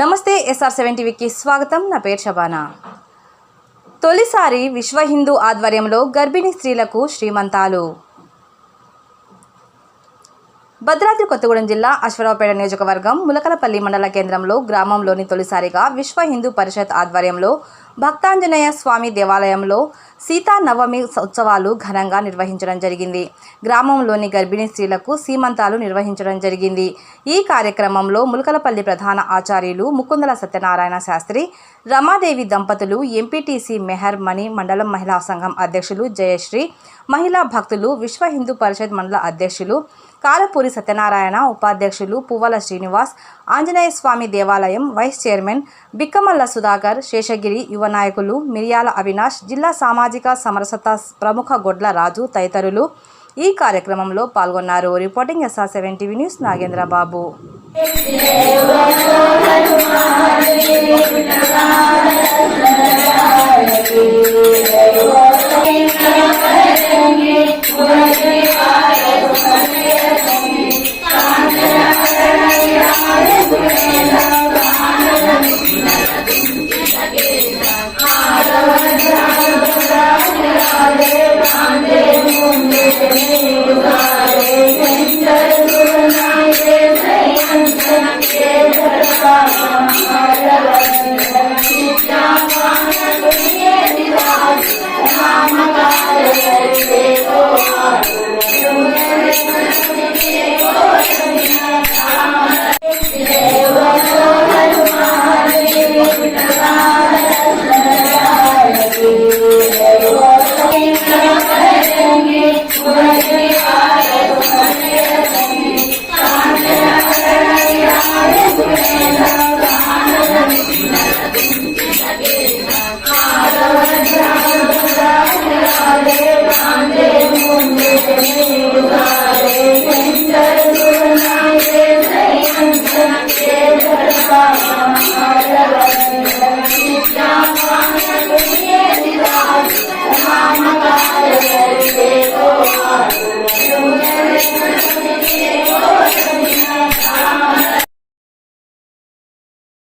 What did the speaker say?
నమస్తే SR seven టీవీకి స్వాగతం. నా పేరు షబానా తొలిసారి విశ్వ హిందూ ఆధ్వర్యంలో గర్భిణీ స్త్రీలకు శ్రీమంతాలు. భద్రాద్రి కొత్తగూడెం జిల్లా అశ్వరావుపేట నియోజకవర్గం ములకలపల్లి మండల కేంద్రంలో గ్రామంలోని తొలిసారిగా విశ్వ హిందూ పరిషత్ ఆధ్వర్యంలో భక్తాంజనేయ స్వామి దేవాలయంలో సీతా నవమి ఉత్సవాలు ఘనంగా నిర్వహించడం జరిగింది. గ్రామంలోని గర్భిణీ స్త్రీలకు సీమంతాలు నిర్వహించడం జరిగింది. ఈ కార్యక్రమంలో ములకలపల్లి ప్రధాన ఆచార్యులు ముకుందల సత్యనారాయణ శాస్త్రి రమాదేవి దంపతులు ఎంపీటీసీ మెహర్ మణి మండలం మహిళా సంఘం అధ్యక్షులు జయశ్రీ మహిళా భక్తులు విశ్వ హిందూ పరిషత్ మండల అధ్యక్షులు కాలపూరి సత్యనారాయణ ఉపాధ్యక్షులు పువ్వల శ్రీనివాస్ ఆంజనేయ స్వామి దేవాలయం వైస్ చైర్మన్ బిక్కమల్ల సుధాకర్ శేషగిరి యువ నాయకులు మిరియాల అవినాష్ జిల్లా సామాజిక సమరసత ప్రముఖ గొడ్ల రాజు తదితరులు ఈ కార్యక్రమంలో పాల్గొన్నారు. Reporting S R seven TV news Nagendra Babu. Oh.